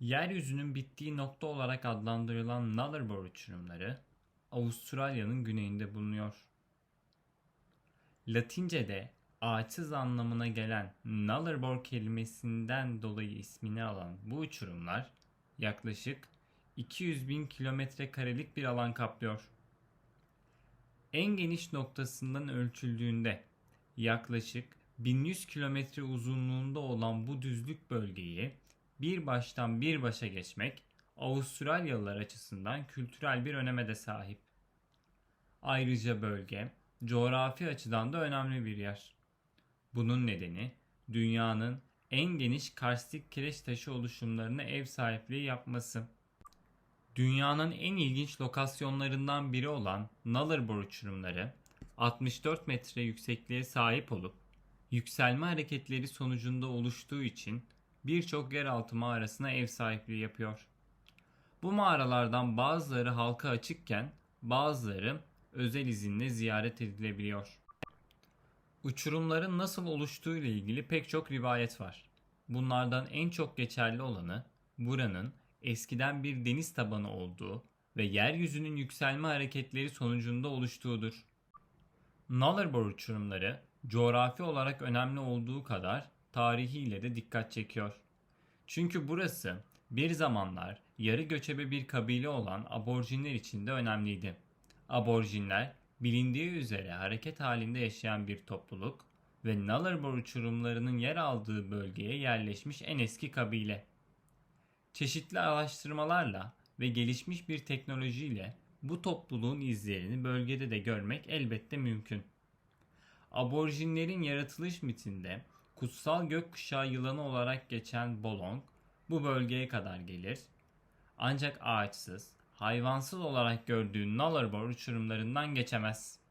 Yeryüzünün bittiği nokta olarak adlandırılan Nullarbor uçurumları Avustralya'nın güneyinde bulunuyor. Latince'de ağaçsız anlamına gelen Nullarbor kelimesinden dolayı ismini alan bu uçurumlar yaklaşık 200 bin kilometre karelik bir alan kaplıyor. En geniş noktasından ölçüldüğünde yaklaşık 1100 kilometre uzunluğunda olan bu düzlük bölgeyi bir baştan bir başa geçmek Avustralyalılar açısından kültürel bir öneme de sahip. Ayrıca bölge coğrafi açıdan da önemli bir yer. Bunun nedeni dünyanın en geniş karstik kireç taşı oluşumlarına ev sahipliği yapması. Dünyanın en ilginç lokasyonlarından biri olan Nullarbor uçurumları 64 metre yüksekliğe sahip olup yükselme hareketleri sonucunda oluştuğu için birçok yeraltı mağarasına ev sahipliği yapıyor. Bu mağaralardan bazıları halka açıkken bazıları özel izinle ziyaret edilebiliyor. Uçurumların nasıl oluştuğu ile ilgili pek çok rivayet var. Bunlardan en çok geçerli olanı buranın eskiden bir deniz tabanı olduğu ve yeryüzünün yükselme hareketleri sonucunda oluştuğudur. Nullarbor uçurumları coğrafi olarak önemli olduğu kadar tarihiyle de dikkat çekiyor. Çünkü burası bir zamanlar yarı göçebe bir kabile olan aborjinler için de önemliydi. Aborjinler bilindiği üzere hareket halinde yaşayan bir topluluk ve Nullarbor uçurumlarının yer aldığı bölgeye yerleşmiş en eski kabile. Çeşitli araştırmalarla ve gelişmiş bir teknolojiyle bu topluluğun izlerini bölgede de görmek elbette mümkün. Aborjinlerin yaratılış mitinde kutsal gökkuşağı yılanı olarak geçen Bolong bu bölgeye kadar gelir. Ancak ağaçsız, hayvansız olarak gördüğü Nullarbor uçurumlarından geçemez.